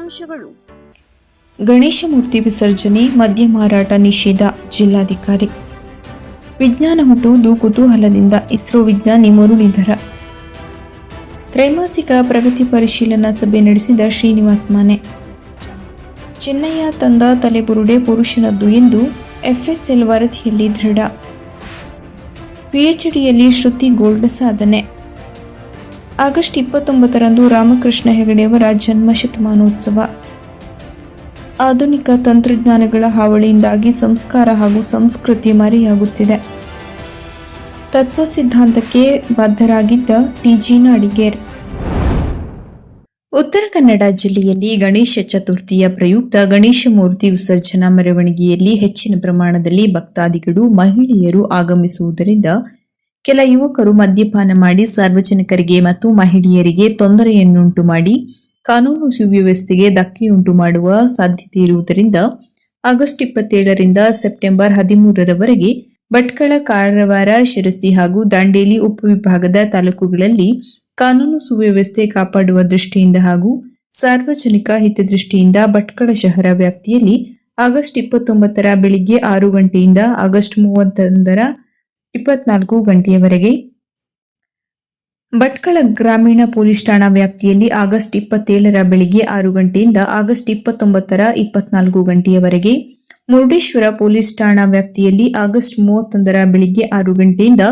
ಮುಖ್ಯಾಂಶಗಳು ಗಣೇಶ ಮೂರ್ತಿ ವಿಸರ್ಜನೆ, ಮದ್ಯ ಮಾರಾಟ ನಿಷೇಧ ಜಿಲ್ಲಾಧಿಕಾರಿ. ವಿಜ್ಞಾನ ಹುಟ್ಟುವುದು ಕುತೂಹಲದಿಂದ ಇಸ್ರೋ ವಿಜ್ಞಾನಿ ಮುರಳೀಧರ. ತ್ರೈಮಾಸಿಕ ಪ್ರಗತಿ ಪರಿಶೀಲನಾ ಸಭೆ ನಡೆಸಿದ ಶ್ರೀನಿವಾಸ್ ಮಾನೆ. ಚೆನ್ನಯ್ಯ ತಂದ ತಲೆಬುರುಡೆ ಪುರುಷನದ್ದು ಎಂದು ಎಫ್ಎಸ್ಎಲ್ ವರದಿಯಲ್ಲಿ ದೃಢ. ಪಿಎಚ್ಡಿಯಲ್ಲಿ ಶ್ರುತಿ ಗೋಲ್ಡ್ ಸಾಧನೆ. ಆಗಸ್ಟ್ ಇಪ್ಪತ್ತೊಂಬತ್ತರಂದು ರಾಮಕೃಷ್ಣ ಹೆಗಡೆಯವರ ಜನ್ಮ ಶತಮಾನೋತ್ಸವ ಆಧುನಿಕ ತಂತ್ರಜ್ಞಾನಗಳ ಹಾವಳಿಯಿಂದಾಗಿ ಸಂಸ್ಕಾರ ಹಾಗೂ ಸಂಸ್ಕೃತಿ ಮರೆಯಾಗುತ್ತಿದೆ. ತತ್ವ ಸಿದ್ಧಾಂತಕ್ಕೆ ಬದ್ಧರಾಗಿದ್ದ ಟಿಜಿ ನಾಡಿಗೇರ್. ಉತ್ತರ ಕನ್ನಡ ಜಿಲ್ಲೆಯಲ್ಲಿ ಗಣೇಶ ಚತುರ್ಥಿಯ ಪ್ರಯುಕ್ತ ಗಣೇಶ ಮೂರ್ತಿ ವಿಸರ್ಜನಾ ಮೆರವಣಿಗೆಯಲ್ಲಿ ಹೆಚ್ಚಿನ ಪ್ರಮಾಣದಲ್ಲಿ ಭಕ್ತಾದಿಗಳು ಮಹಿಳೆಯರು ಆಗಮಿಸುವುದರಿಂದ ಕೆಲ ಯುವಕರು ಮದ್ಯಪಾನ ಮಾಡಿ ಸಾರ್ವಜನಿಕರಿಗೆ ಮತ್ತು ಮಹಿಳೆಯರಿಗೆ ತೊಂದರೆಯನ್ನುಂಟು ಮಾಡಿ ಕಾನೂನು ಸುವ್ಯವಸ್ಥೆಗೆ ಧಕ್ಕೆಯುಂಟು ಮಾಡುವ ಸಾಧ್ಯತೆ ಇರುವುದರಿಂದ ಆಗಸ್ಟ್ ಇಪ್ಪತ್ತೇಳರಿಂದ ಸೆಪ್ಟೆಂಬರ್ ಹದಿಮೂರರವರೆಗೆ ಭಟ್ಕಳ ಕಾರವಾರ, ಶಿರಸಿ ಹಾಗೂ ದಾಂಡೇಲಿ ಉಪವಿಭಾಗದ ತಾಲೂಕುಗಳಲ್ಲಿ ಕಾನೂನು ಸುವ್ಯವಸ್ಥೆ ಕಾಪಾಡುವ ದೃಷ್ಟಿಯಿಂದ ಹಾಗೂ ಸಾರ್ವಜನಿಕ ಹಿತದೃಷ್ಟಿಯಿಂದ ಭಟ್ಕಳ ಶಹರ ವ್ಯಾಪ್ತಿಯಲ್ಲಿ ಆಗಸ್ಟ್ ಇಪ್ಪತ್ತೊಂಬತ್ತರ ಬೆಳಿಗ್ಗೆ ಆರು ಗಂಟೆಯಿಂದ ಆಗಸ್ಟ್ ಮೂವತ್ತೊಂದರ ಇಪ್ಪತ್ನಾಲ್ಕು ಗಂಟೆಯವರೆಗೆ. ಭಟ್ಕಳ ಗ್ರಾಮೀಣ ಪೊಲೀಸ್ ಠಾಣಾ ವ್ಯಾಪ್ತಿಯಲ್ಲಿ ಆಗಸ್ಟ್ ಇಪ್ಪತ್ತೇಳರ ಬೆಳಿಗ್ಗೆ ಆರು ಗಂಟೆಯಿಂದ ಆಗಸ್ಟ್ ಇಪ್ಪತ್ತೊಂಬತ್ತರ ಇಪ್ಪತ್ನಾಲ್ಕು ಗಂಟೆಯವರೆಗೆ. ಮುರುಡೇಶ್ವರ ಪೊಲೀಸ್ ಠಾಣಾ ವ್ಯಾಪ್ತಿಯಲ್ಲಿ ಆಗಸ್ಟ್ ಮೂವತ್ತೊಂದರ ಬೆಳಿಗ್ಗೆ ಆರು ಗಂಟೆಯಿಂದ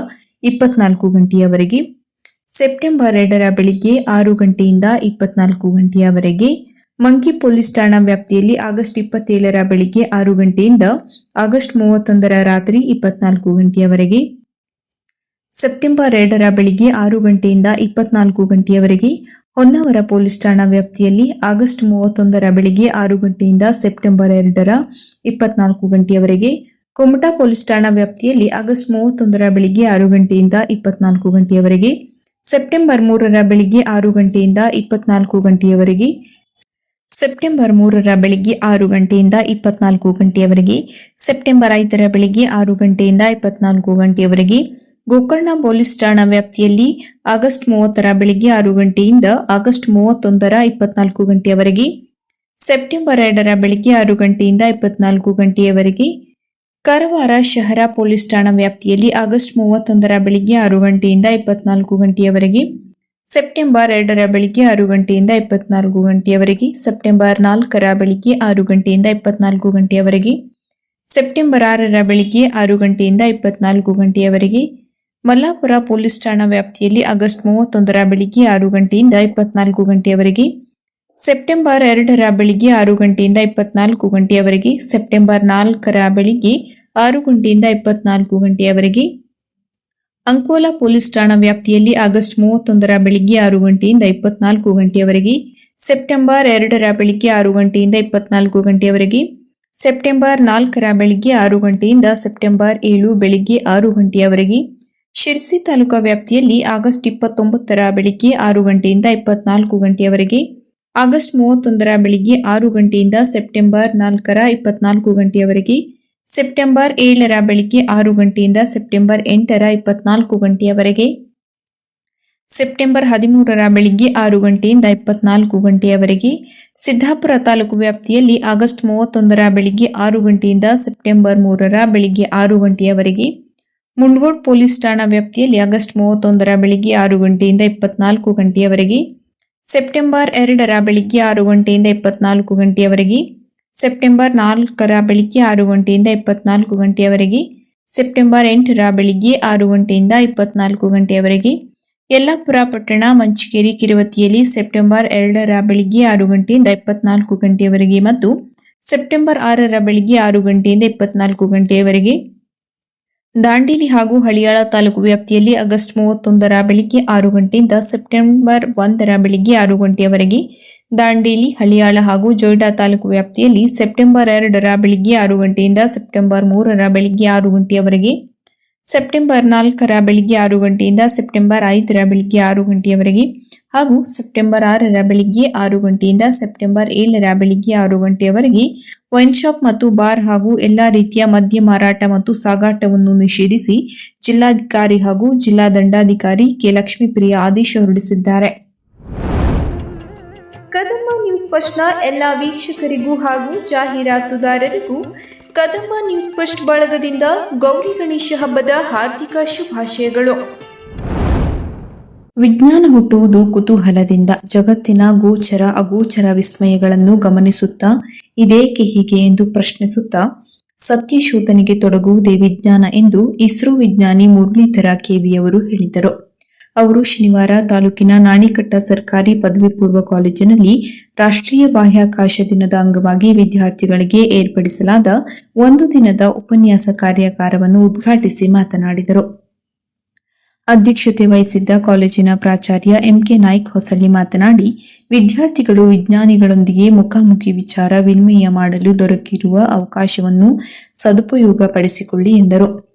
ಇಪ್ಪತ್ನಾಲ್ಕು ಗಂಟೆಯವರೆಗೆ. ಸೆಪ್ಟೆಂಬರ್ ಎರಡರ ಬೆಳಿಗ್ಗೆ ಆರು ಗಂಟೆಯಿಂದ ಇಪ್ಪತ್ನಾಲ್ಕು ಗಂಟೆಯವರೆಗೆ. ಮಂಕಿ ಪೊಲೀಸ್ ಠಾಣಾ ವ್ಯಾಪ್ತಿಯಲ್ಲಿ ಆಗಸ್ಟ್ ಇಪ್ಪತ್ತೇಳರ ಬೆಳಿಗ್ಗೆ ಆರು ಗಂಟೆಯಿಂದ ಆಗಸ್ಟ್ ಮೂವತ್ತೊಂದರ ರಾತ್ರಿ ಇಪ್ಪತ್ನಾಲ್ಕು ಗಂಟೆಯವರೆಗೆ. ಸೆಪ್ಟೆಂಬರ್ ಎರಡರ ಬೆಳಿಗ್ಗೆ ಆರು ಗಂಟೆಯಿಂದ ಇಪ್ಪತ್ನಾಲ್ಕು ಗಂಟೆಯವರೆಗೆ ಹೊನ್ನಾವರ ಪೊಲೀಸ್ ಠಾಣಾ ವ್ಯಾಪ್ತಿಯಲ್ಲಿ ಆಗಸ್ಟ್ ಮೂವತ್ತೊಂದರ ಬೆಳಿಗ್ಗೆ ಆರು ಗಂಟೆಯಿಂದ ಸೆಪ್ಟೆಂಬರ್ ಎರಡರ ಇಪ್ಪತ್ನಾಲ್ಕು ಗಂಟೆಯವರೆಗೆ. ಕುಮಟಾ ಪೊಲೀಸ್ ಠಾಣಾ ವ್ಯಾಪ್ತಿಯಲ್ಲಿ ಆಗಸ್ಟ್ ಮೂವತ್ತೊಂದರ ಬೆಳಿಗ್ಗೆ ಆರು ಗಂಟೆಯಿಂದ ಇಪ್ಪತ್ನಾಲ್ಕು ಗಂಟೆಯವರೆಗೆ. ಸೆಪ್ಟೆಂಬರ್ ಮೂರರ ಬೆಳಿಗ್ಗೆ ಆರು ಗಂಟೆಯಿಂದ ಇಪ್ಪತ್ನಾಲ್ಕು ಗಂಟೆಯವರೆಗೆ. ಸೆಪ್ಟೆಂಬರ್ ಮೂರರ ಬೆಳಿಗ್ಗೆ ಆರು ಗಂಟೆಯಿಂದ ಇಪ್ಪತ್ನಾಲ್ಕು ಗಂಟೆಯವರೆಗೆ, ಸೆಪ್ಟೆಂಬರ್ ಐದರ ಬೆಳಿಗ್ಗೆ ಆರು ಗಂಟೆಯಿಂದ ಇಪ್ಪತ್ನಾಲ್ಕು ಗಂಟೆಯವರೆಗೆ, ಗೋಕರ್ಣ ಪೊಲೀಸ್ ಠಾಣಾ ವ್ಯಾಪ್ತಿಯಲ್ಲಿ ಆಗಸ್ಟ್ ಮೂವತ್ತರ ಬೆಳಿಗ್ಗೆ ಆರು ಗಂಟೆಯಿಂದ ಆಗಸ್ಟ್ ಮೂವತ್ತೊಂದರ ಇಪ್ಪತ್ನಾಲ್ಕು ಗಂಟೆಯವರೆಗೆ, ಸೆಪ್ಟೆಂಬರ್ ಎರಡರ ಬೆಳಿಗ್ಗೆ ಆರು ಗಂಟೆಯಿಂದ ಇಪ್ಪತ್ನಾಲ್ಕು ಗಂಟೆಯವರೆಗೆ, ಕಾರವಾರ ಶಹರ ಪೊಲೀಸ್ ಠಾಣಾ ವ್ಯಾಪ್ತಿಯಲ್ಲಿ ಆಗಸ್ಟ್ ಮೂವತ್ತೊಂದರ ಬೆಳಿಗ್ಗೆ ಆರು ಗಂಟೆಯಿಂದ ಇಪ್ಪತ್ನಾಲ್ಕು ಗಂಟೆಯವರೆಗೆ ಸೆಪ್ಟೆಂಬರ್ ಎರಡರ ಬೆಳಿಗ್ಗೆ ಆರು ಗಂಟೆಯಿಂದ ಇಪ್ಪತ್ನಾಲ್ಕು ಗಂಟೆಯವರೆಗೆ, ಸೆಪ್ಟೆಂಬರ್ ನಾಲ್ಕರ ಬೆಳಿಗ್ಗೆ ಆರು ಗಂಟೆಯಿಂದ ಇಪ್ಪತ್ನಾಲ್ಕು ಗಂಟೆಯವರೆಗೆ, ಸೆಪ್ಟೆಂಬರ್ ಆರರ ಬೆಳಿಗ್ಗೆ ಆರು ಗಂಟೆಯಿಂದ ಇಪ್ಪತ್ನಾಲ್ಕು ಗಂಟೆಯವರೆಗೆ, ಮಲ್ಲಾಪುರ ಪೊಲೀಸ್ ಠಾಣಾ ವ್ಯಾಪ್ತಿಯಲ್ಲಿ ಆಗಸ್ಟ್ ಮೂವತ್ತೊಂದರ ಬೆಳಿಗ್ಗೆ ಆರು ಗಂಟೆಯಿಂದ ಇಪ್ಪತ್ನಾಲ್ಕು ಗಂಟೆಯವರೆಗೆ, ಸೆಪ್ಟೆಂಬರ್ ಎರಡರ ಬೆಳಿಗ್ಗೆ ಆರು ಗಂಟೆಯಿಂದ ಇಪ್ಪತ್ನಾಲ್ಕು ಗಂಟೆಯವರೆಗೆ, ಸೆಪ್ಟೆಂಬರ್ ನಾಲ್ಕರ ಬೆಳಿಗ್ಗೆ ಆರು ಗಂಟೆಯಿಂದ ಇಪ್ಪತ್ನಾಲ್ಕು ಗಂಟೆಯವರೆಗೆ ಅಂಕೋಲಾ ಪೊಲೀಸ್ ಠಾಣಾ ವ್ಯಾಪ್ತಿಯಲ್ಲಿ ಆಗಸ್ಟ್ ಮೂವತ್ತೊಂದರ ಬೆಳಿಗ್ಗೆ ಆರು ಗಂಟೆಯಿಂದ ಇಪ್ಪತ್ನಾಲ್ಕು ಗಂಟೆಯವರೆಗೆ, ಸೆಪ್ಟೆಂಬರ್ ಎರಡರ ಬೆಳಿಗ್ಗೆ ಆರು ಗಂಟೆಯಿಂದ ಇಪ್ಪತ್ನಾಲ್ಕು ಗಂಟೆಯವರೆಗೆ, ಸೆಪ್ಟೆಂಬರ್ ನಾಲ್ಕರ ಬೆಳಿಗ್ಗೆ ಆರು ಗಂಟೆಯಿಂದ ಸೆಪ್ಟೆಂಬರ್ ಏಳು ಬೆಳಿಗ್ಗೆ ಆರು ಗಂಟೆಯವರೆಗೆ, ಶಿರ್ಸಿ ತಾಲೂಕಾ ವ್ಯಾಪ್ತಿಯಲ್ಲಿ ಆಗಸ್ಟ್ ಇಪ್ಪತ್ತೊಂಬತ್ತರ ಬೆಳಿಗ್ಗೆ ಆರು ಗಂಟೆಯಿಂದ ಇಪ್ಪತ್ನಾಲ್ಕು ಗಂಟೆಯವರೆಗೆ, ಆಗಸ್ಟ್ ಮೂವತ್ತೊಂದರ ಬೆಳಿಗ್ಗೆ ಆರು ಗಂಟೆಯಿಂದ ಸೆಪ್ಟೆಂಬರ್ ನಾಲ್ಕರ ಇಪ್ಪತ್ನಾಲ್ಕು ಗಂಟೆಯವರೆಗೆ ಸೆಪ್ಟೆಂಬರ್ ಏಳರ ಬೆಳಿಗ್ಗೆ ಆರು ಗಂಟೆಯಿಂದ ಸೆಪ್ಟೆಂಬರ್ ಎಂಟರ ಇಪ್ಪತ್ನಾಲ್ಕು ಗಂಟೆಯವರೆಗೆ. ಸೆಪ್ಟೆಂಬರ್ ಹದಿಮೂರರ ಬೆಳಿಗ್ಗೆ ಆರು ಗಂಟೆಯಿಂದ ಇಪ್ಪತ್ನಾಲ್ಕು ಗಂಟೆಯವರೆಗೆ. ಸಿದ್ದಾಪುರ ತಾಲೂಕು ವ್ಯಾಪ್ತಿಯಲ್ಲಿ ಆಗಸ್ಟ್ ಮೂವತ್ತೊಂದರ ಬೆಳಿಗ್ಗೆ ಆರು ಗಂಟೆಯಿಂದ ಸೆಪ್ಟೆಂಬರ್ ಮೂರರ ಬೆಳಿಗ್ಗೆ ಆರು ಗಂಟೆಯವರೆಗೆ. ಮುಂಡಗೋಡ್ ಪೊಲೀಸ್ ಠಾಣಾ ವ್ಯಾಪ್ತಿಯಲ್ಲಿ ಆಗಸ್ಟ್ ಮೂವತ್ತೊಂದರ ಬೆಳಿಗ್ಗೆ ಆರು ಗಂಟೆಯಿಂದ ಇಪ್ಪತ್ನಾಲ್ಕು ಗಂಟೆಯವರೆಗೆ. ಸೆಪ್ಟೆಂಬರ್ ಎರಡರ ಬೆಳಿಗ್ಗೆ ಆರು ಗಂಟೆಯಿಂದ ಇಪ್ಪತ್ನಾಲ್ಕು ಗಂಟೆಯವರೆಗೆ. ಸೆಪ್ಟೆಂಬರ್ ನಾಲ್ಕರ ಬೆಳಿಗ್ಗೆ ಆರು ಗಂಟೆಯಿಂದ ಇಪ್ಪತ್ನಾಲ್ಕು ಗಂಟೆಯವರೆಗೆ, ಸೆಪ್ಟೆಂಬರ್ ಎಂಟರ ಬೆಳಿಗ್ಗೆ ಆರು ಗಂಟೆಯಿಂದ ಇಪ್ಪತ್ನಾಲ್ಕು ಗಂಟೆಯವರೆಗೆ, ಯಲ್ಲಾಪುರ ಪಟ್ಟಣ ಮಂಚಿಕೇರಿ ಕಿರುವತಿಯಲ್ಲಿ ಸೆಪ್ಟೆಂಬರ್ ಎರಡರ ಬೆಳಿಗ್ಗೆ ಆರು ಗಂಟೆಯಿಂದ ಇಪ್ಪತ್ನಾಲ್ಕು ಗಂಟೆಯವರೆಗೆ ಮತ್ತು ಸೆಪ್ಟೆಂಬರ್ ಆರರ ಬೆಳಿಗ್ಗೆ ಆರು ಗಂಟೆಯಿಂದ ಇಪ್ಪತ್ನಾಲ್ಕು ಗಂಟೆಯವರೆಗೆ ದಾಂಡೇಲಿ ಹಾಗೂ ಹಳಿಯಾಳ ತಾಲೂಕು ವ್ಯಾಪ್ತಿಯಲ್ಲಿ ಆಗಸ್ಟ್ ಮೂವತ್ತೊಂದರ ಬೆಳಿಗ್ಗೆ ಆರು ಗಂಟೆಯಿಂದ ಸೆಪ್ಟೆಂಬರ್ ಒಂದರ ಬೆಳಿಗ್ಗೆ ಆರು ಗಂಟೆಯವರೆಗೆ ದಾಂಡೇಲಿ, ಹಳಿಯಾಳ ಹಾಗೂ ಜೊಯ್ಡಾ ತಾಲೂಕು ವ್ಯಾಪ್ತಿಯಲ್ಲಿ ಸೆಪ್ಟೆಂಬರ್ ಎರಡರ ಬೆಳಿಗ್ಗೆ ಆರು ಗಂಟೆಯಿಂದ ಸೆಪ್ಟೆಂಬರ್ ಮೂರರ ಬೆಳಿಗ್ಗೆ ಆರು ಗಂಟೆಯವರೆಗೆ ಸೆಪ್ಟೆಂಬರ್ ನಾಲ್ಕರ ಬೆಳಿಗ್ಗೆ ಆರು ಗಂಟೆಯಿಂದ ಸೆಪ್ಟೆಂಬರ್ ಐದರ ಬೆಳಿಗ್ಗೆ ಆರು ಗಂಟೆಯವರೆಗೆ ಹಾಗೂ ಸೆಪ್ಟೆಂಬರ್ ಆರರ ಬೆಳಿಗ್ಗೆ ಆರು ಗಂಟೆಯಿಂದ ಸೆಪ್ಟೆಂಬರ್ ಏಳರ ಬೆಳಿಗ್ಗೆ ಆರು ಗಂಟೆಯವರೆಗೆ ವೈನ್ ಶಾಪ್ ಮತ್ತು ಬಾರ್ ಹಾಗೂ ಎಲ್ಲಾ ರೀತಿಯ ಮದ್ಯ ಮಾರಾಟ ಮತ್ತು ಸಾಗಾಟವನ್ನು ನಿಷೇಧಿಸಿ ಜಿಲ್ಲಾಧಿಕಾರಿ ಹಾಗೂ ಜಿಲ್ಲಾ ದಂಡಾಧಿಕಾರಿ ಕೆ. ಲಕ್ಷ್ಮೀಪ್ರಿಯ ಆದೇಶ ಹೊರಡಿಸಿದ್ದಾರೆ. ಕದಂಬ ನ್ಯೂಸ್ ಫಸ್ಟ್ನ ಎಲ್ಲ ವೀಕ್ಷಕರಿಗೂ ಹಾಗೂ ಜಾಹೀರಾತುದಾರರಿಗೂ ಕದಂಬ ನ್ಯೂಸ್ ಫಸ್ಟ್ ಬಳಗದಿಂದ ಗೌರಿ ಗಣೇಶ ಹಬ್ಬದ ಹಾರ್ದಿಕ ಶುಭಾಶಯಗಳು. ವಿಜ್ಞಾನ ಹುಟ್ಟುವುದು ಕುತೂಹಲದಿಂದ ಜಗತ್ತಿನ ಗೋಚರ ಅಗೋಚರ ವಿಸ್ಮಯಗಳನ್ನು ಗಮನಿಸುತ್ತಾ, ಇದೇಕೆ ಹೀಗೆ ಎಂದು ಪ್ರಶ್ನಿಸುತ್ತಾ ಸತ್ಯ ಶೋಧನೆಗೆ ತೊಡಗುವುದೇ ವಿಜ್ಞಾನ ಎಂದು ಇಸ್ರೋ ವಿಜ್ಞಾನಿ ಮುರಳೀಧರ ಕೆವಿಯವರು ಹೇಳಿದರು. ಅವರು ಶನಿವಾರ ತಾಲೂಕಿನ ನಾಣಿಕಟ್ಟ ಸರ್ಕಾರಿ ಪದವಿ ಪೂರ್ವ ಕಾಲೇಜಿನಲ್ಲಿ ರಾಷ್ಟ್ರೀಯ ಬಾಹ್ಯಾಕಾಶ ದಿನದ ಅಂಗವಾಗಿ ವಿದ್ಯಾರ್ಥಿಗಳಿಗೆ ಏರ್ಪಡಿಸಲಾದ ಒಂದು ದಿನದ ಉಪನ್ಯಾಸ ಕಾರ್ಯಾಗಾರವನ್ನು ಉದ್ಘಾಟಿಸಿ ಮಾತನಾಡಿದರು. ಅಧ್ಯಕ್ಷತೆ ವಹಿಸಿದ್ದ ಕಾಲೇಜಿನ ಪ್ರಾಚಾರ್ಯ ಎಂಕೆ ನಾಯ್ಕ್ ಹೊಸಳ್ಳಿ ಮಾತನಾಡಿ, ವಿದ್ಯಾರ್ಥಿಗಳು ವಿಜ್ಞಾನಿಗಳೊಂದಿಗೆ ಮುಖಾಮುಖಿ ವಿಚಾರ ವಿನಿಮಯ ಮಾಡಲು ದೊರಕಿರುವ ಅವಕಾಶವನ್ನು ಸದುಪಯೋಗಪಡಿಸಿಕೊಳ್ಳಿ ಎಂದರು.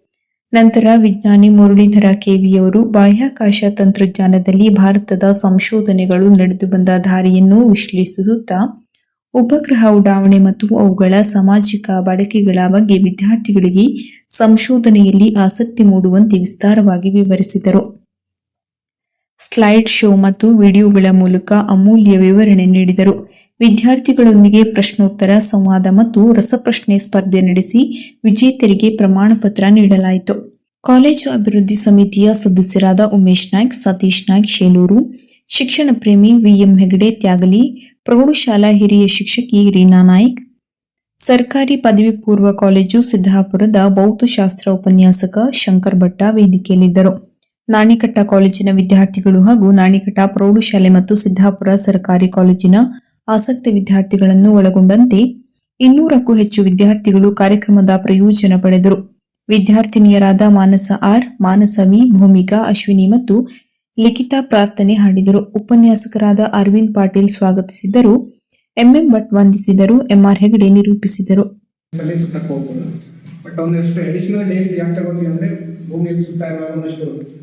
ನಂತರ ವಿಜ್ಞಾನಿ ಮುರಳೀಧರ ಕೆವಿಯವರು ಬಾಹ್ಯಾಕಾಶ ತಂತ್ರಜ್ಞಾನದಲ್ಲಿ ಭಾರತದ ಸಂಶೋಧನೆಗಳು ನಡೆದು ಬಂದ ದಾರಿಯನ್ನು ವಿಶ್ಲೇಷಿಸುತ್ತಾ, ಉಪಗ್ರಹ ಉಡಾವಣೆ ಮತ್ತು ಅವುಗಳ ಸಾಮಾಜಿಕ ಬಳಕೆಗಳ ಬಗ್ಗೆ ವಿದ್ಯಾರ್ಥಿಗಳಿಗೆ ಸಂಶೋಧನೆಯಲ್ಲಿ ಆಸಕ್ತಿ ಮೂಡುವಂತೆ ವಿಸ್ತಾರವಾಗಿ ವಿವರಿಸಿದರು. ಸ್ಲೈಡ್ ಶೋ ಮತ್ತು ವಿಡಿಯೋಗಳ ಮೂಲಕ ಅಮೂಲ್ಯ ವಿವರಣೆ ನೀಡಿದರು. ವಿದ್ಯಾರ್ಥಿಗಳೊಂದಿಗೆ ಪ್ರಶ್ನೋತ್ತರ, ಸಂವಾದ ಮತ್ತು ರಸಪ್ರಶ್ನೆ ಸ್ಪರ್ಧೆ ನಡೆಸಿ ವಿಜೇತರಿಗೆ ಪ್ರಮಾಣ ಪತ್ರ ನೀಡಲಾಯಿತು. ಕಾಲೇಜು ಅಭಿವೃದ್ಧಿ ಸಮಿತಿಯ ಸದಸ್ಯರಾದ ಉಮೇಶ್ ನಾಯ್ಕ್, ಸತೀಶ್ ನಾಯ್ಕ್, ಶೇಲೂರು, ಶಿಕ್ಷಣ ಪ್ರೇಮಿ ವಿಎಂ ಹೆಗಡೆ, ತ್ಯಾಗಲಿ, ಪ್ರೌಢಶಾಲಾ ಹಿರಿಯ ಶಿಕ್ಷಕಿ ರೀನಾ ನಾಯ್ಕ್, ಸರ್ಕಾರಿ ಪದವಿ ಪೂರ್ವ ಕಾಲೇಜು ಸಿದ್ದಾಪುರದ ಭೌತಶಾಸ್ತ್ರ ಉಪನ್ಯಾಸಕ ಶಂಕರ್ ಭಟ್ಟ ವೇದಿಕೆಯಲ್ಲಿದ್ದರು. ನಾಣಿಕಟ್ಟ ಕಾಲೇಜಿನ ವಿದ್ಯಾರ್ಥಿಗಳು ಹಾಗೂ ನಾಣಿಕಟ್ಟ ಪ್ರೌಢಶಾಲೆ ಮತ್ತು ಸಿದ್ದಾಪುರ ಸರ್ಕಾರಿ ಕಾಲೇಜಿನ ಆಸಕ್ತ ವಿದ್ಯಾರ್ಥಿಗಳನ್ನು ಒಳಗೊಂಡಂತೆ ಇನ್ನೂರಕ್ಕೂ ಹೆಚ್ಚು ವಿದ್ಯಾರ್ಥಿಗಳು ಕಾರ್ಯಕ್ರಮದ ಪ್ರಯೋಜನ ಪಡೆದರು. ವಿದ್ಯಾರ್ಥಿನಿಯರಾದ ಮಾನಸ ಆರ್, ಮಾನಸ ವಿ, ಭೂಮಿಕಾ, ಅಶ್ವಿನಿ ಮತ್ತು ಲಿಖಿತಾ ಪ್ರಾರ್ಥನೆ ಹಾಡಿದರು. ಉಪನ್ಯಾಸಕರಾದ ಅರವಿಂದ್ ಪಾಟೀಲ್ ಸ್ವಾಗತಿಸಿದರು. ಎಂಎಂ ಭಟ್ ವಂದಿಸಿದರು. ಎಂಆರ್ ಹೆಗಡೆ ನಿರೂಪಿಸಿದರು. ಬಟ್ ಒಂದಷ್ಟು ಅಡಿಷನಲ್ ಡೇಸ್ ಯಾಕೆ ತಗೋತೀವಿ ಅಂದರೆ ಭೂಮಿಯಲ್ಲಿ ಸುತ್ತ ಇರುವಾಗ ಒಂದಷ್ಟು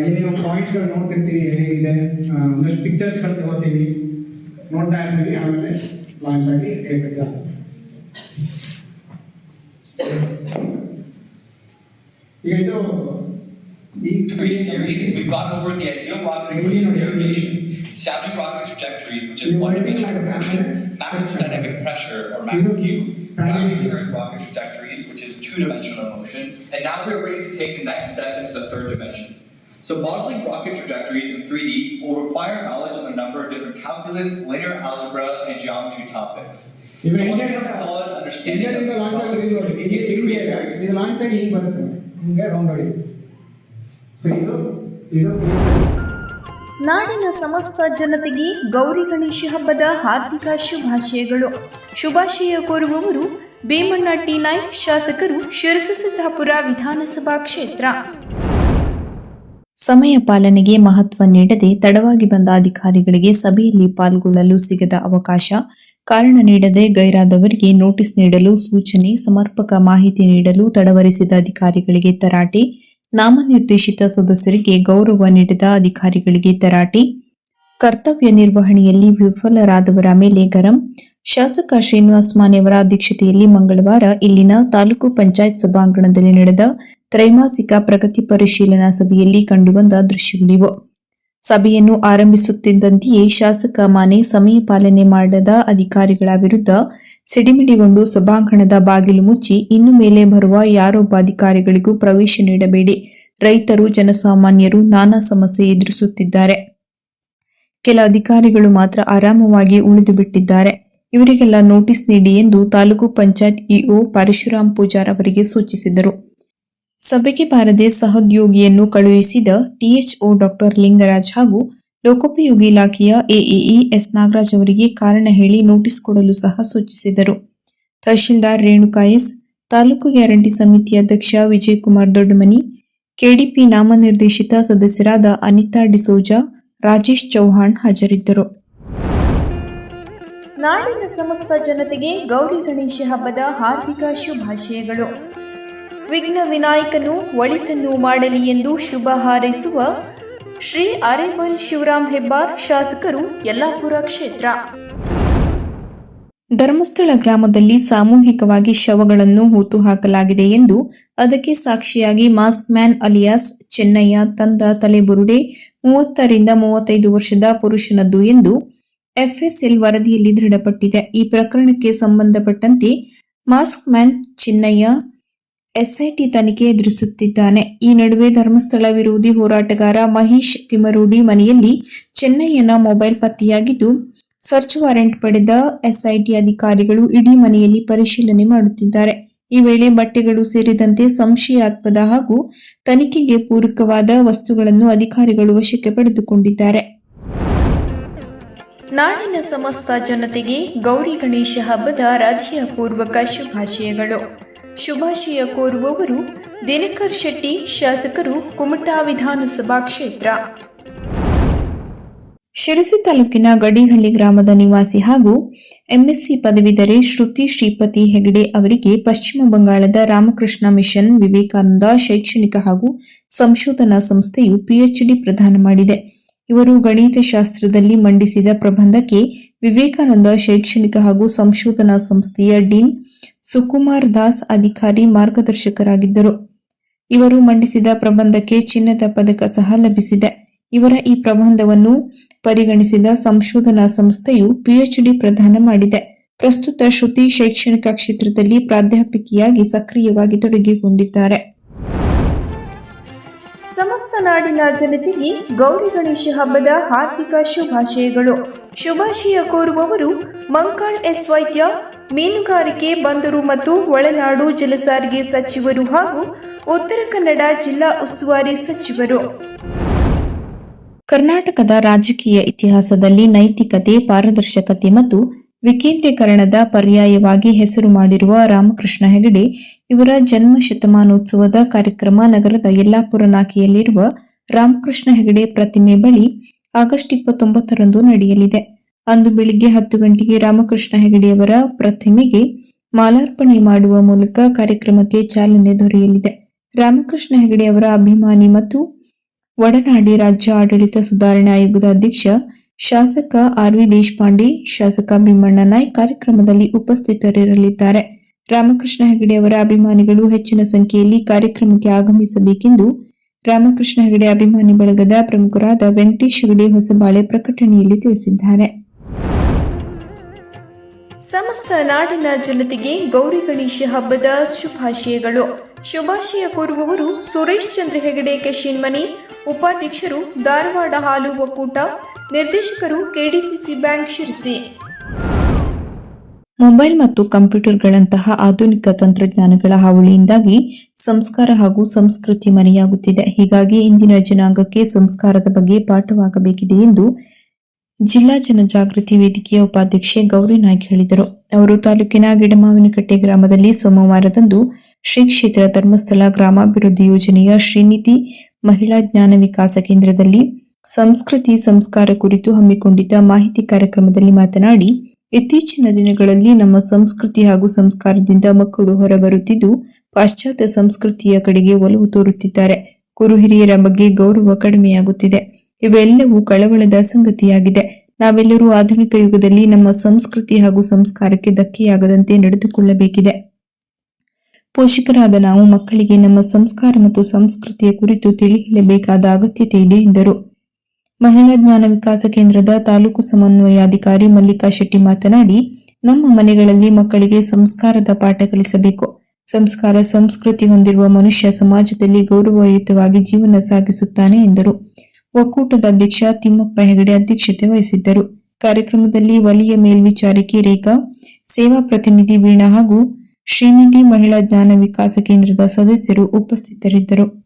ಏನೇನೋ ಪಾಯಿಂಟ್ಸ್ಗಳು ನೋಡ್ತಿರ್ತೀವಿ ಹೇಗಿದೆ ಆ, ಒಂದಷ್ಟು ಪಿಕ್ಚರ್ಸ್ಗಳು ತಗೋತೀವಿ ನೋಡ್ತಾ ಇರ್ತೀವಿ ಆಮೇಲೆ ಲಾಂಚ್ ಆಗಿ ಹೇಳ್ಬೇಕು ಈಗ ಇದು ಈ degree series, we've gone over the ideal rocket equation derivation, sounding rocket trajectories, which is one dimensional motion, maximum dynamic pressure, or max Q, gravity turning rocket trajectories, which is two dimensional motion, and now we're ready to take the next step into the third dimension. So modeling rocket trajectories in 3D will require knowledge of a number of different calculus, linear algebra, and geometry topics. So ಇವಾಗ once you ಇಂಡಿಯಾದಿಂದ have a solid understanding of ಇಂಡಿಯಾದಿಂದ this launch topic, ಆಗೋದು ನೋಡಿ you ಇಲ್ಲಿ can India create ಇದು launch ಆಗಿ ಹಿಂಗೆ ಬರುತ್ತೆ ಹಿಂಗೆ ರೌಂಡ್ ಹೊಡಿ ಸೊ ಇದು ಇದು ನಾಡಿನ ಸಮಸ್ತ ಜನತೆಗೆ ಗೌರಿ ಗಣೇಶ ಹಬ್ಬದ ಹಾರ್ದಿಕ ಶುಭಾಶಯಗಳು ಶುಭಾಶಯ ಕೋರುವವರು ಭೀಮಣ್ಣ ಟಿ ನಾಯ್ಕ್ ಶಾಸಕರು ಶಿರಸಿದ್ದಾಪುರ ವಿಧಾನಸಭಾ ಕ್ಷೇತ್ರ ಸಮಯ ಪಾಲನೆಗೆ ಮಹತ್ವ ನೀಡದೆ ತಡವಾಗಿ ಬಂದ ಅಧಿಕಾರಿಗಳಿಗೆ ಸಭೆಯಲ್ಲಿ ಪಾಲ್ಗೊಳ್ಳಲು ಸಿಗದ ಅವಕಾಶ, ಕಾರಣ ನೀಡದೆ ಗೈರಾದವರಿಗೆ ನೋಟಿಸ್ ನೀಡಲು ಸೂಚನೆ, ಸಮರ್ಪಕ ಮಾಹಿತಿ ನೀಡಲು ತಡವರಿಸಿದ ಅಧಿಕಾರಿಗಳಿಗೆ ತರಾಟೆ, ನಾಮನಿರ್ದೇಶಿತ ಸದಸ್ಯರಿಗೆ ಗೌರವ ನೀಡದ ಅಧಿಕಾರಿಗಳಿಗೆ ತರಾಟೆ, ಕರ್ತವ್ಯ ನಿರ್ವಹಣೆಯಲ್ಲಿ ವಿಫಲರಾದವರ ಮೇಲೆ ಗರಂ ಶಾಸಕ ಶ್ರೀನಿವಾಸ್ ಮಾನೆಯವರ ಅಧ್ಯಕ್ಷತೆಯಲ್ಲಿ ಮಂಗಳವಾರ ಇಲ್ಲಿನ ತಾಲೂಕು ಪಂಚಾಯತ್ ಸಭಾಂಗಣದಲ್ಲಿ ನಡೆದ ತ್ರೈಮಾಸಿಕ ಪ್ರಗತಿ ಪರಿಶೀಲನಾ ಸಭೆಯಲ್ಲಿ ಕಂಡುಬಂದ ದೃಶ್ಯಗಳಿವು. ಸಭೆಯನ್ನು ಆರಂಭಿಸುತ್ತಿದ್ದಂತೆಯೇ ಶಾಸಕ ಮಾನೆ ಸಮಯ ಪಾಲನೆ ಮಾಡದ ಅಧಿಕಾರಿಗಳ ವಿರುದ್ಧ ಸಿಡಿಮಿಡಿಗೊಂಡು ಸಭಾಂಗಣದ ಬಾಗಿಲು ಮುಚ್ಚಿ ಇನ್ನು ಮೇಲೆ ಬರುವ ಯಾರೊಬ್ಬ ಅಧಿಕಾರಿಗಳಿಗೂ ಪ್ರವೇಶ ನೀಡಬೇಡಿ. ರೈತರು, ಜನಸಾಮಾನ್ಯರು ನಾನಾ ಸಮಸ್ಯೆ ಎದುರಿಸುತ್ತಿದ್ದಾರೆ. ಕೆಲ ಅಧಿಕಾರಿಗಳು ಮಾತ್ರ ಆರಾಮವಾಗಿ ಉಳಿದು ಬಿಟ್ಟಿದ್ದಾರೆ ಇವರಿಗೆಲ್ಲ ನೋಟಿಸ್ ನೀಡಿ ಎಂದು ತಾಲೂಕು ಪಂಚಾಯತ್ ಇಒ ಪರಶುರಾಮ್ ಪೂಜಾರ್ ಅವರಿಗೆ ಸೂಚಿಸಿದರು. ಸಭೆಗೆ ಬಾರದೆ ಸಹೋದ್ಯೋಗಿಯನ್ನು ಕಳುಹಿಸಿದ ಟಿಎಚ್ಒ ಡಾಕ್ಟರ್ ಲಿಂಗರಾಜ್ ಹಾಗೂ ಲೋಕೋಪಯೋಗಿ ಇಲಾಖೆಯ ಎಇಇ ಎಸ್ ನಾಗರಾಜ್ ಅವರಿಗೆ ಕಾರಣ ಹೇಳಿ ನೋಟಿಸ್ ಕೊಡಲು ಸಹ ಸೂಚಿಸಿದರು. ತಹಶೀಲ್ದಾರ್ ರೇಣುಕಾ ಎಸ್, ತಾಲೂಕು ಗ್ಯಾರಂಟಿ ಸಮಿತಿ ಅಧ್ಯಕ್ಷ ವಿಜಯಕುಮಾರ್ ದೊಡ್ಡಮನಿ, ಕೆಡಿಪಿ ನಾಮನಿರ್ದೇಶಿತ ಸದಸ್ಯರಾದ ಅನಿತಾ ಡಿಸೋಜಾ, ರಾಜೇಶ್ ಚೌಹಾಣ್ ಹಾಜರಿದ್ದರು. ನಾಡಿನ ಸಮಸ್ತ ಜನತೆಗೆ ಗೌರಿ ಗಣೇಶ ಹಬ್ಬದ ಹಾರ್ದಿಕ ಶುಭಾಶಯಗಳು. ವಿಘ್ನ ವಿನಾಯಕನು ಒಳಿತನ್ನು ಮಾಡಲಿ ಎಂದು ಶುಭ ಹಾರೈಸುವ ಶ್ರೀ ಅರೇಬಲ್ ಶಿವರಾಮ್ ಹೆಬ್ಬಾರ್ ಶಾಸಕರು ಯಲ್ಲಾಪುರ ಕ್ಷೇತ್ರ. ಧರ್ಮಸ್ಥಳ ಗ್ರಾಮದಲ್ಲಿ ಸಾಮೂಹಿಕವಾಗಿ ಶವಗಳನ್ನು ಹೂತು ಹಾಕಲಾಗಿದೆ ಎಂದು ಅದಕ್ಕೆ ಸಾಕ್ಷಿಯಾಗಿ ಮಾಸ್ಕ್ ಮ್ಯಾನ್ ಅಲಿಯಾಸ್ ಚೆನ್ನಯ್ಯ ತಂದ ತಲೆಬುರುಡೆ, ಮೂವತ್ತರಿಂದ ಮೂವತ್ತೈದು ವರ್ಷದ ಪುರುಷನದ್ದು ಎಂದು ಎಫ್ಎಸ್ಎಲ್ ವರದಿಯಲ್ಲಿ ದೃಢಪಟ್ಟಿದೆ. ಈ ಪ್ರಕರಣಕ್ಕೆ ಸಂಬಂಧಪಟ್ಟಂತೆ ಮಾಸ್ಕ್ ಮ್ಯಾನ್ ಚಿನ್ನಯ್ಯ ಎಸ್ಐಟಿ ತನಿಖೆ ಎದುರಿಸುತ್ತಿದ್ದಾನೆ. ಈ ನಡುವೆ ಧರ್ಮಸ್ಥಳ ವಿರೋಧಿ ಹೋರಾಟಗಾರ ಮಹೇಶ್ ತಿಮರೂಡಿ ಮನೆಯಲ್ಲಿ ಚೆನ್ನಯ್ಯನ ಮೊಬೈಲ್ ಪತ್ತೆಯಾಗಿದ್ದು, ಸರ್ಚ್ ವಾರೆಂಟ್ ಪಡೆದ ಎಸ್ಐಟಿ ಅಧಿಕಾರಿಗಳು ಇಡೀ ಮನೆಯಲ್ಲಿ ಪರಿಶೀಲನೆ ಮಾಡುತ್ತಿದ್ದಾರೆ. ಈ ವೇಳೆ ಬಟ್ಟೆಗಳು ಸೇರಿದಂತೆ ಸಂಶಯಾಸ್ಪದ ಹಾಗೂ ತನಿಖೆಗೆ ಪೂರಕವಾದ ವಸ್ತುಗಳನ್ನು ಅಧಿಕಾರಿಗಳು ವಶಕ್ಕೆ ಪಡೆದುಕೊಂಡಿದ್ದಾರೆ. ನಾಡಿನ ಸಮಸ್ತ ಜನತೆಗೆ ಗೌರಿ ಗಣೇಶ ಹಬ್ಬದ ರಾಧಿಯ ಪೂರ್ವಕ ಶುಭಾಶಯಗಳು. ಶುಭಾಶಯ ಕೋರುವವರು ದಿನಕರ್ ಶೆಟ್ಟಿ, ಶಾಸಕರು ಕುಮಟಾ ವಿಧಾನಸಭಾ ಕ್ಷೇತ್ರ. ಶಿರಸಿ ತಾಲೂಕಿನ ಗಡಿಹಳ್ಳಿ ಗ್ರಾಮದ ನಿವಾಸಿ ಹಾಗೂ ಎಂಎಸ್ಸಿ ಪದವೀಧರೆ ಶ್ರುತಿ ಶ್ರೀಪತಿ ಹೆಗಡೆ ಅವರಿಗೆ ಪಶ್ಚಿಮ ಬಂಗಾಳದ ರಾಮಕೃಷ್ಣ ಮಿಷನ್ ವಿವೇಕಾನಂದ ಶೈಕ್ಷಣಿಕ ಹಾಗೂ ಸಂಶೋಧನಾ ಸಂಸ್ಥೆಯು ಪಿಎಚ್ಡಿ ಪ್ರದಾನ ಮಾಡಿದೆ. ಇವರು ಗಣಿತಶಾಸ್ತ್ರದಲ್ಲಿ ಮಂಡಿಸಿದ ಪ್ರಬಂಧಕ್ಕೆ ವಿವೇಕಾನಂದ ಶೈಕ್ಷಣಿಕ ಹಾಗೂ ಸಂಶೋಧನಾ ಸಂಸ್ಥೆಯ ಡೀನ್ ಸುಕುಮಾರ್ ದಾಸ್ ಅಧಿಕಾರಿ ಮಾರ್ಗದರ್ಶಕರಾಗಿದ್ದರು. ಇವರು ಮಂಡಿಸಿದ ಪ್ರಬಂಧಕ್ಕೆ ಚಿನ್ನದ ಪದಕ ಸಹ ಲಭಿಸಿದೆ. ಇವರ ಈ ಪ್ರಬಂಧವನ್ನು ಪರಿಗಣಿಸಿದ ಸಂಶೋಧನಾ ಸಂಸ್ಥೆಯು ಪಿಎಚ್ಡಿ ಪ್ರದಾನ ಮಾಡಿದೆ. ಪ್ರಸ್ತುತ ಶ್ರುತಿ ಶೈಕ್ಷಣಿಕ ಕ್ಷೇತ್ರದಲ್ಲಿ ಪ್ರಾಧ್ಯಾಪಕಿಯಾಗಿ ಸಕ್ರಿಯವಾಗಿ ತೊಡಗಿಕೊಂಡಿದ್ದಾರೆ. ಸಮಸ್ತ ನಾಡಿನ ಜನತೆಗೆ ಗೌರಿ ಗಣೇಶ ಹಬ್ಬದ ಹಾರ್ದಿಕ ಶುಭಾಶಯಗಳು. ಶುಭಾಶಯ ಕೋರುವವರು ಮಂಕಾಳ್ ಎಸ್ ವೈದ್ಯ, ಮೀನುಗಾರಿಕೆ ಬಂದರು ಮತ್ತು ಒಳನಾಡು ಜಲಸಾರಿಗೆ ಸಚಿವರು ಹಾಗೂ ಉತ್ತರ ಕನ್ನಡ ಜಿಲ್ಲಾ ಉಸ್ತುವಾರಿ ಸಚಿವರು. ಕರ್ನಾಟಕದ ರಾಜಕೀಯ ಇತಿಹಾಸದಲ್ಲಿ ನೈತಿಕತೆ, ಪಾರದರ್ಶಕತೆ ಮತ್ತು ವಿಕೇಂದ್ರೀಕರಣದ ಪರ್ಯಾಯವಾಗಿ ಹೆಸರು ಮಾಡಿರುವ ರಾಮಕೃಷ್ಣ ಹೆಗಡೆ ಇವರ ಜನ್ಮ ಶತಮಾನೋತ್ಸವದ ಕಾರ್ಯಕ್ರಮ ನಗರದ ಯಲ್ಲಾಪುರ ನಾಕೆಯಲ್ಲಿರುವ ರಾಮಕೃಷ್ಣ ಹೆಗಡೆ ಪ್ರತಿಮೆ ಬಳಿ ಆಗಸ್ಟ್ ಇಪ್ಪತ್ತೊಂಬತ್ತರಂದು ನಡೆಯಲಿದೆ. ಅಂದು ಬೆಳಿಗ್ಗೆ ಹತ್ತು ಗಂಟೆಗೆ ರಾಮಕೃಷ್ಣ ಹೆಗಡೆಯವರ ಪ್ರತಿಮೆಗೆ ಮಾಲಾರ್ಪಣೆ ಮಾಡುವ ಮೂಲಕ ಕಾರ್ಯಕ್ರಮಕ್ಕೆ ಚಾಲನೆ ದೊರೆಯಲಿದೆ. ರಾಮಕೃಷ್ಣ ಹೆಗಡೆ ಅವರ ಅಭಿಮಾನಿ ಮತ್ತು ಒಡನಾಡಿ ರಾಜ್ಯ ಆಡಳಿತ ಸುಧಾರಣಾ ಆಯೋಗದ ಅಧ್ಯಕ್ಷ ಶಾಸಕ ಆರ್ ವಿ ದೇಶಪಾಂಡೆ, ಶಾಸಕ ಭೀಮಣ್ಣ ನಾಯ್ಕ್ ಕಾರ್ಯಕ್ರಮದಲ್ಲಿ ಉಪಸ್ಥಿತರಿರಲಿದ್ದಾರೆ. ರಾಮಕೃಷ್ಣ ಹೆಗಡೆ ಅವರ ಅಭಿಮಾನಿಗಳು ಹೆಚ್ಚಿನ ಸಂಖ್ಯೆಯಲ್ಲಿ ಕಾರ್ಯಕ್ರಮಕ್ಕೆ ಆಗಮಿಸಬೇಕೆಂದು ರಾಮಕೃಷ್ಣ ಹೆಗಡೆ ಅಭಿಮಾನಿ ಬಳಗದ ಪ್ರಮುಖರಾದ ವೆಂಕಟೇಶ್ ಹೆಗಡೆ ಹೊಸಬಾಳೆ ಪ್ರಕಟಣೆಯಲ್ಲಿ ತಿಳಿಸಿದ್ದಾರೆ. ಸಮಸ್ತ ನಾಡಿನ ಜನತೆಗೆ ಗೌರಿ ಗಣೇಶ ಹಬ್ಬದ ಶುಭಾಶಯಗಳು. ಶುಭಾಶಯ ಕೋರುವವರು ಸುರೇಶ್ ಚಂದ್ರ ಹೆಗಡೆ ಕೆಶಿನ್ಮನಿ ಉಪಾಧ್ಯಕ್ಷರು ಧಾರವಾಡ ಹಾಲು ಒಕ್ಕೂಟ ನಿರ್ದೇಶಕರು ಕೆಡಿಸಿಸಿ ಬ್ಯಾಂಕ್ ಶಿರಸಿ. ಮೊಬೈಲ್ ಮತ್ತು ಕಂಪ್ಯೂಟರ್ಗಳಂತಹ ಆಧುನಿಕ ತಂತ್ರಜ್ಞಾನಗಳ ಹಾವಳಿಯಿಂದಾಗಿ ಸಂಸ್ಕಾರ ಹಾಗೂ ಸಂಸ್ಕೃತಿ ಮರೆಯಾಗುತ್ತಿದೆ. ಹೀಗಾಗಿ ಇಂದಿನ ಜನಾಂಗಕ್ಕೆ ಸಂಸ್ಕಾರದ ಬಗ್ಗೆ ಪಾಠವಾಗಬೇಕಿದೆ ಎಂದು ಜಿಲ್ಲಾ ಜನಜಾಗೃತಿ ವೇದಿಕೆಯ ಉಪಾಧ್ಯಕ್ಷೆ ಗೌರಿ ನಾಯ್ಕ್ ಹೇಳಿದರು. ಅವರು ತಾಲೂಕಿನ ಗಿಡಮಾವಿನಕಟ್ಟೆ ಗ್ರಾಮದಲ್ಲಿ ಸೋಮವಾರದಂದು ಶ್ರೀ ಕ್ಷೇತ್ರ ಧರ್ಮಸ್ಥಳ ಗ್ರಾಮಾಭಿವೃದ್ಧಿ ಯೋಜನೆಯ ಶ್ರೀನಿಧಿ ಮಹಿಳಾ ಜ್ಞಾನ ವಿಕಾಸ ಕೇಂದ್ರದಲ್ಲಿ ಸಂಸ್ಕೃತಿ ಸಂಸ್ಕಾರ ಕುರಿತು ಹಮ್ಮಿಕೊಂಡಿದ್ದ ಮಾಹಿತಿ ಕಾರ್ಯಕ್ರಮದಲ್ಲಿ ಮಾತನಾಡಿ, ಇತ್ತೀಚಿನ ದಿನಗಳಲ್ಲಿ ನಮ್ಮ ಸಂಸ್ಕೃತಿ ಹಾಗೂ ಸಂಸ್ಕಾರದಿಂದ ಮಕ್ಕಳು ಹೊರಬರುತ್ತಿದ್ದು, ಪಾಶ್ಚಾತ್ಯ ಸಂಸ್ಕೃತಿಯ ಕಡೆಗೆ ಒಲವು ತೋರುತ್ತಿದ್ದಾರೆ. ಗುರು ಹಿರಿಯರ ಬಗ್ಗೆ ಗೌರವ ಕಡಿಮೆಯಾಗುತ್ತಿದೆ. ಇವೆಲ್ಲವೂ ಕಳವಳದ ಸಂಗತಿಯಾಗಿದೆ. ನಾವೆಲ್ಲರೂ ಆಧುನಿಕ ಯುಗದಲ್ಲಿ ನಮ್ಮ ಸಂಸ್ಕೃತಿ ಹಾಗೂ ಸಂಸ್ಕಾರಕ್ಕೆ ಧಕ್ಕೆಯಾಗದಂತೆ ನಡೆದುಕೊಳ್ಳಬೇಕಿದೆ. ಪೋಷಕರಾದ ನಾವು ಮಕ್ಕಳಿಗೆ ನಮ್ಮ ಸಂಸ್ಕಾರ ಮತ್ತು ಸಂಸ್ಕೃತಿಯ ಕುರಿತು ತಿಳಿ ಹೇಳಬೇಕಾದ ಅಗತ್ಯತೆ ಇದೆ, ಎಂದರು. ಮಹಿಳಾ ಜ್ಞಾನ ವಿಕಾಸ ಕೇಂದ್ರದ ತಾಲೂಕು ಸಮನ್ವಯಾಧಿಕಾರಿ ಮಲ್ಲಿಕಾ ಶೆಟ್ಟಿ ಮಾತನಾಡಿ, ನಮ್ಮ ಮನೆಗಳಲ್ಲಿ ಮಕ್ಕಳಿಗೆ ಸಂಸ್ಕಾರದ ಪಾಠ ಕಲಿಸಬೇಕು. ಸಂಸ್ಕಾರ ಸಂಸ್ಕೃತಿ ಹೊಂದಿರುವ ಮನುಷ್ಯ ಸಮಾಜದಲ್ಲಿ ಗೌರವಯುತವಾಗಿ ಜೀವನ ಸಾಗಿಸುತ್ತಾನೆ ಎಂದರು. ಒಕ್ಕೂಟದ ಅಧ್ಯಕ್ಷ ತಿಮ್ಮಪ್ಪ ಹೆಗಡೆ ಅಧ್ಯಕ್ಷತೆ ವಹಿಸಿದ್ದರು. ಕಾರ್ಯಕ್ರಮದಲ್ಲಿ ವಲಯ ಮೇಲ್ವಿಚಾರಕಿ ರೇಖಾ, ಸೇವಾ ಪ್ರತಿನಿಧಿ ವೀಣಾ ಹಾಗೂ ಶ್ರೀನಿಧಿ ಮಹಿಳಾ ಜ್ಞಾನ ವಿಕಾಸ ಕೇಂದ್ರದ ಸದಸ್ಯರು ಉಪಸ್ಥಿತರಿದ್ದರು.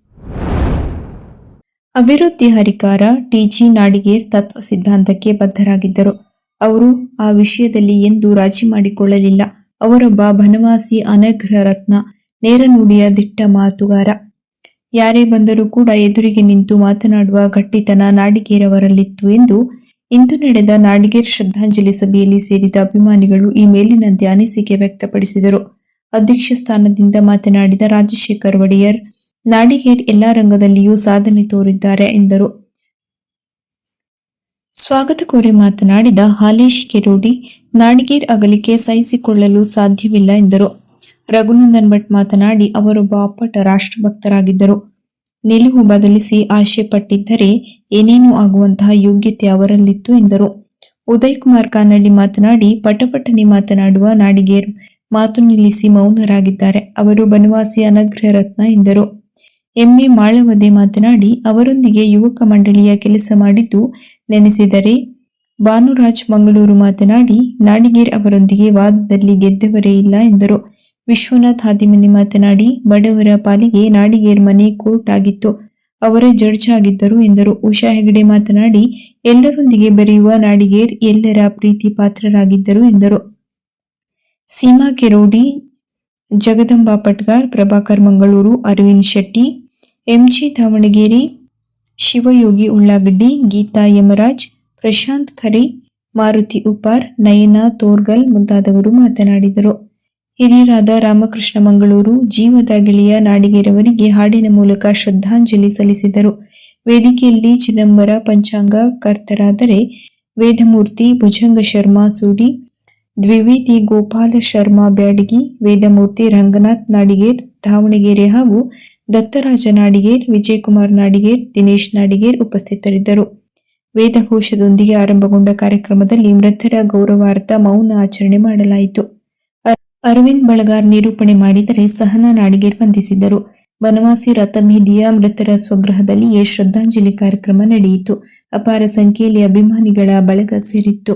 ಅಭಿವೃದ್ಧಿ ಹರಿಕಾರ ಟಿಜಿ ನಾಡಿಗೇರ್ ತತ್ವ ಸಿದ್ಧಾಂತಕ್ಕೆ ಬದ್ಧರಾಗಿದ್ದರು. ಅವರು ಆ ವಿಷಯದಲ್ಲಿ ಎಂದೂ ರಾಜಿ ಮಾಡಿಕೊಳ್ಳಲಿಲ್ಲ. ಅವರೊಬ್ಬ ಬನವಾಸಿ ಅನಗ್ರ ರತ್ನ, ನೇರ ನುಡಿಯ ದಿಟ್ಟ ಮಾತುಗಾರ. ಯಾರೇ ಬಂದರೂ ಕೂಡ ಎದುರಿಗೆ ನಿಂತು ಮಾತನಾಡುವ ಗಟ್ಟಿತನ ನಾಡಿಗೇರವರಲ್ಲಿತ್ತು ಎಂದು ಇಂದು ನಡೆದ ನಾಡಿಗೇರ್ ಶ್ರದ್ಧಾಂಜಲಿ ಸಭೆಯಲ್ಲಿ ಸೇರಿದ ಅಭಿಮಾನಿಗಳು ಈ ಮೇಲಿನ ಧ್ಯಾನಿಸಿಕೆ ವ್ಯಕ್ತಪಡಿಸಿದರು. ಅಧ್ಯಕ್ಷ ಸ್ಥಾನದಿಂದ ಮಾತನಾಡಿದ ರಾಜಶೇಖರ್ ಒಡೆಯರ್ ನಾಡಿಗೇರ್ ಎಲ್ಲಾ ರಂಗದಲ್ಲಿಯೂ ಸಾಧನೆ ತೋರಿದ್ದಾರೆ ಎಂದರು. ಸ್ವಾಗತ ಕೋರಿ ಮಾತನಾಡಿದ ಹಾಲೇಶ್ ಕೆರೋಡಿ, ನಾಡಿಗೇರ್ ಅಗಲಿಕೆ ಸಹಿಸಿಕೊಳ್ಳಲು ಸಾಧ್ಯವಿಲ್ಲ ಎಂದರು. ರಘುನಂದನ್ ಭಟ್ ಮಾತನಾಡಿ, ಅವರೊಬ್ಬ ಅಪ್ಪಟ ರಾಷ್ಟ್ರಭಕ್ತರಾಗಿದ್ದರು. ನಿಲುವು ಬದಲಿಸಿ ಆಶೆ ಪಟ್ಟಿದ್ದರೆ ಏನೇನೂ ಆಗುವಂತಹ ಯೋಗ್ಯತೆ ಅವರಲ್ಲಿತ್ತು ಎಂದರು. ಉದಯ್ ಕುಮಾರ್ ಕಾನಡಿ ಮಾತನಾಡಿ, ಪಟಪಟನೆ ಮಾತನಾಡುವ ನಾಡಿಗೇರ್ ಮಾತು ನಿಲ್ಲಿಸಿ ಮೌನರಾಗಿದ್ದಾರೆ. ಅವರು ಬನವಾಸಿ ಅನಗ್ರ ರತ್ನ ಎಂದರು. ಎಮ್ಮೆ ಮಾಳವದೆ ಮಾತನಾಡಿ, ಅವರೊಂದಿಗೆ ಯುವಕ ಮಂಡಳಿಯ ಕೆಲಸ ಮಾಡಿದ್ದು ನೆನೆಸಿದರೆ. ಭಾನುರಾಜ್ ಮಂಗಳೂರು ಮಾತನಾಡಿ, ನಾಡಿಗೇರ್ ಅವರೊಂದಿಗೆ ವಾದದಲ್ಲಿ ಗೆದ್ದವರೇ ಇಲ್ಲ ಎಂದರು. ವಿಶ್ವನಾಥ್ ಹಾದಿಮನಿ ಮಾತನಾಡಿ, ಬಡವರ ಪಾಲಿಗೆ ನಾಡಿಗೇರ್ ಮನೆ ಕೋರ್ಟ್ ಆಗಿತ್ತು. ಅವರೇ ಜಡ್ಜ್ ಆಗಿದ್ದರು ಎಂದರು. ಉಷಾ ಹೆಗಡೆ ಮಾತನಾಡಿ, ಎಲ್ಲರೊಂದಿಗೆ ಬರೆಯುವ ನಾಡಿಗೇರ್ ಎಲ್ಲರ ಪ್ರೀತಿ ಪಾತ್ರರಾಗಿದ್ದರು ಎಂದರು. ಸೀಮಾ ಕೆರೋಡಿ, ಜಗದಂಬಾ ಪಟ್ಗಾರ್, ಪ್ರಭಾಕರ್ ಮಂಗಳೂರು, ಅರವಿಂದ್ ಶೆಟ್ಟಿ ಎಂಜಿ ದಾವಣಗೆರೆ, ಶಿವಯೋಗಿ ಉಳ್ಳಾಗಡ್ಡಿ, ಗೀತಾ ಯಮರಾಜ್, ಪ್ರಶಾಂತ್ ಖರೆ, ಮಾರುತಿ ಉಪಾರ್ ನಯನಾ ತೋರ್ಗಲ್ ಮುಂತಾದವರು ಮಾತನಾಡಿದರು. ಹಿರಿಯರಾದ ರಾಮಕೃಷ್ಣ ಮಂಗಳೂರು, ಜೀವದ ಗಿಳಿಯ ನಾಡಿಗೆರವರಿಗೆ ಹಾಡಿನ ಮೂಲಕ ಶ್ರದ್ಧಾಂಜಲಿ ಸಲ್ಲಿಸಿದರು. ವೇದಿಕೆಯಲ್ಲಿ ಚಿದಂಬರ ಪಂಚಾಂಗ ಕರ್ತರಾದರೆ ವೇದಮೂರ್ತಿ ಭುಜಂಗ ಶರ್ಮಾ ಸೂಡಿ, ದ್ವಿವೇದಿ ಗೋಪಾಲ ಶರ್ಮಾ ಬ್ಯಾಡಗಿ, ವೇದಮೂರ್ತಿ ರಂಗನಾಥ್ ನಾಡಿಗೇರ್, ದಾವಣಗೆರೆ ಹಾಗೂ ದತ್ತರಾಜ ನಾಡಿಗೇರ್, ವಿಜಯಕುಮಾರ್ ನಾಡಿಗೇರ್, ದಿನೇಶ್ ನಾಡಿಗೇರ್ ಉಪಸ್ಥಿತರಿದ್ದರು. ವೇದಘೋಷದೊಂದಿಗೆ ಆರಂಭಗೊಂಡ ಕಾರ್ಯಕ್ರಮದಲ್ಲಿ ಮೃತರ ಗೌರವಾರ್ಥ ಮೌನ ಆಚರಣೆ ಮಾಡಲಾಯಿತು. ಅರವಿಂದ್ ಬಳಗಾರ್ ನಿರೂಪಣೆ ಮಾಡಿದರೆ ಸಹನಾ ನಾಡಿಗೇರ್ ವಂದಿಸಿದರು ಬನವಾಸಿ ರಥಬೀದಿಯ ಮೃತರ ಸ್ವಗೃಹದಲ್ಲಿಯೇ ಶ್ರದ್ಧಾಂಜಲಿ ಕಾರ್ಯಕ್ರಮ ನಡೆಯಿತು. ಅಪಾರ ಸಂಖ್ಯೆಯಲ್ಲಿ ಅಭಿಮಾನಿಗಳ ಬಳಗ ಸೇರಿತ್ತು.